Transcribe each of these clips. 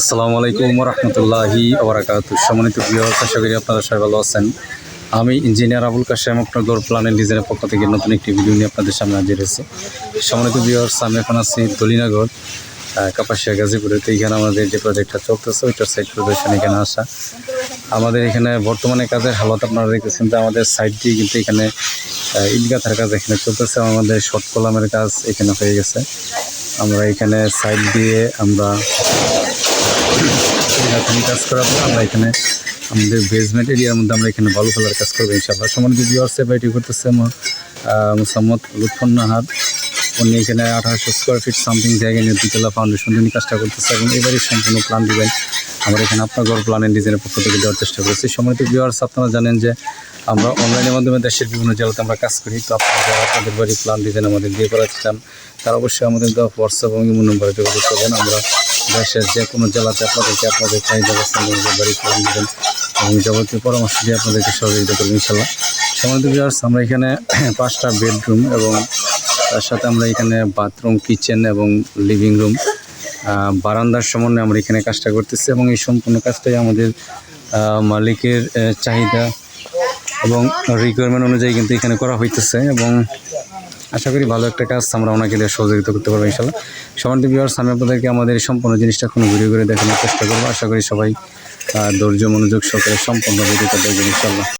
আসসালামু আলাইকুম রহমতুল্লাহি আবরাকাত সম্মানিত প্রিয় আশা করি আপনারা সবাই ভালো আছেন। আমি ইঞ্জিনিয়ার আবুল কাশেম, আপনার গৌর প্ল্যানের ডিজাইনের পক্ষ থেকে নতুন একটি ভিডিও নিয়ে আপনাদের সামনে হাজির হয়েছে। সম্মানিত ভিউয়ার্স, আমি এখন আছি দলিনগর কাপাসিয়া, গাজীপুরে। তো এখানে আমাদের যে প্রজেক্টটা চলতেছে, ওইটার সাইড প্রদর্শন এখানে আসা। আমাদের এখানে বর্তমানে কাজের হালত আপনারা দেখতেছেন যে আমাদের সাইড দিয়ে কিন্তু এখানে ইটগাথার কাজ এখানে চলতেছে। আমাদের শর্ট কলামের কাজ এখানে হয়ে গেছে। আমরা এখানে সাইড দিয়ে আমরা এখানে কাজ পর আমরা এখানে আমাদের বেসমেন্ট এরিয়ার মধ্যে আমরা এখানে বালু ফেলার কাজ করব ইনশাল্লাহ সম্মানিত ভিউয়ার্স এটি করতেছে মোসাম্মদ লুৎফর নাহার উনি এখানে আঠারোশো স্কোয়ার ফিট সামথিং জায়গায় নিয়ে দুতলা ফাউন্ডেশন তিনি কাজটা করতেছে এবং এবারই সম্পূর্ণ প্ল্যান ডিজাইন আমরা এখানে আপনার ঘর প্ল্যানের ডিজাইনের পক্ষ থেকে দেওয়ার চেষ্টা করেছি। সম্মানিত ভিউয়ার্স আপনারা জানেন যে আমরা অনলাইনের মাধ্যমে দেশের বিভিন্ন জেলাতে আমরা কাজ করি। তো আপনাদের বাড়ি প্ল্যান ডিজাইন আমাদের দিয়ে করাতে চান, তারা অবশ্যই আমাদের দেওয়া হোয়াটসঅ্যাপ এবং ইমো নম্বরে যোগাযোগ করবেন। আমরা দেশের যে কোনো জেলাতে আপনাদেরকে আপনাদের চাহিদা অবস্থান বাড়ি প্ল্যান দিবেন এবং যাবতীয় পরামর্শ দিয়ে আপনাদেরকে সহযোগিতা করবেন, ইনশাল্লাহ। ভিউয়ার্স আমরা এখানে পাঁচটা বেডরুম এবং তার সাথে আমরা এখানে বাথরুম কিচেন এবং লিভিং রুম বারান্দার সমন্বয়ে আমরা এখানে কাজটা করতেছি এবং এই সম্পূর্ণ কাজটাই আমাদের মালিকের চাহিদা এবং রিকোয়ারমেন্ট অনুযায়ী কিন্তু এখানে করা হইতেছে এবং আশা করি ভালো একটা কাজ আমরা ওনাকে দিয়ে সহযোগিতা করতে পারব ইনশাল্লাহ। সমান্ত বিহার আমি আপনাদেরকে আমাদের এই সম্পূর্ণ জিনিসটা কোনো ঘুরে ঘুরে দেখানোর চেষ্টা করব। আশা করি সবাই ধৈর্য, মনোযোগ সহকারে সম্পূর্ণ ভিডিওটা দেখবেন ইনশাল্লাহ।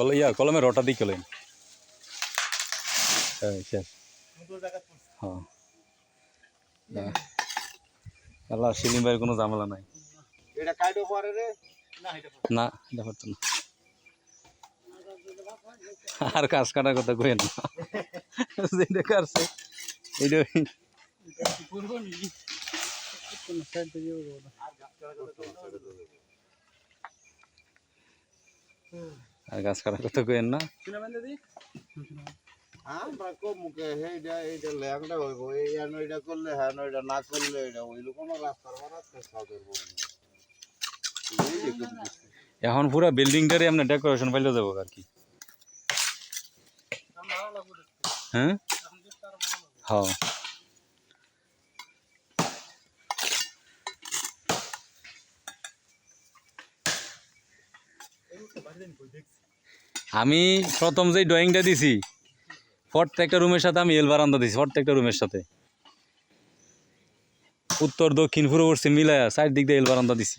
কল ইয়া কলমে রটা দিয়ে কলেন হ্যাঁ শেষ। হ্যাঁ। হ্যাঁ। আল্লাহ সেলিম ভাইয়ের কোনো ঝামেলা নাই। এটা কাইডো পরে রে? না এটা না এটা করতো না। আর কাজ কাটার কথা কই না। যেটা কাটছে এইটা আর গাছ কাটার কথা কইেন না আমরা কো মুখে এইটা এইটা ল্যাংটা হইব এই আর এটা করলে হ্যাঁ এটা না করলে এটা হইল কোনো রাস্তার বানাতে সাদের বউ এই যে খুব বুঝছি। এখন পুরো বিল্ডিংটারে আমরা ডেকোরেশন পাইলে যাব আর কি। হ্যাঁ? হ্যাঁ আমি প্রথম যে ড্রয়িংটা দিছি, প্রত্যেকটা রুমের সাথে আমি এল বারান্দা দিছি, প্রত্যেকটা রুমের সাথে। উত্তর, দক্ষিণ, পূর্ব, পশ্চিম মিলায়া চার দিক দিয়ে এল বারান্দা দিছি।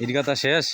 ইট শেষ?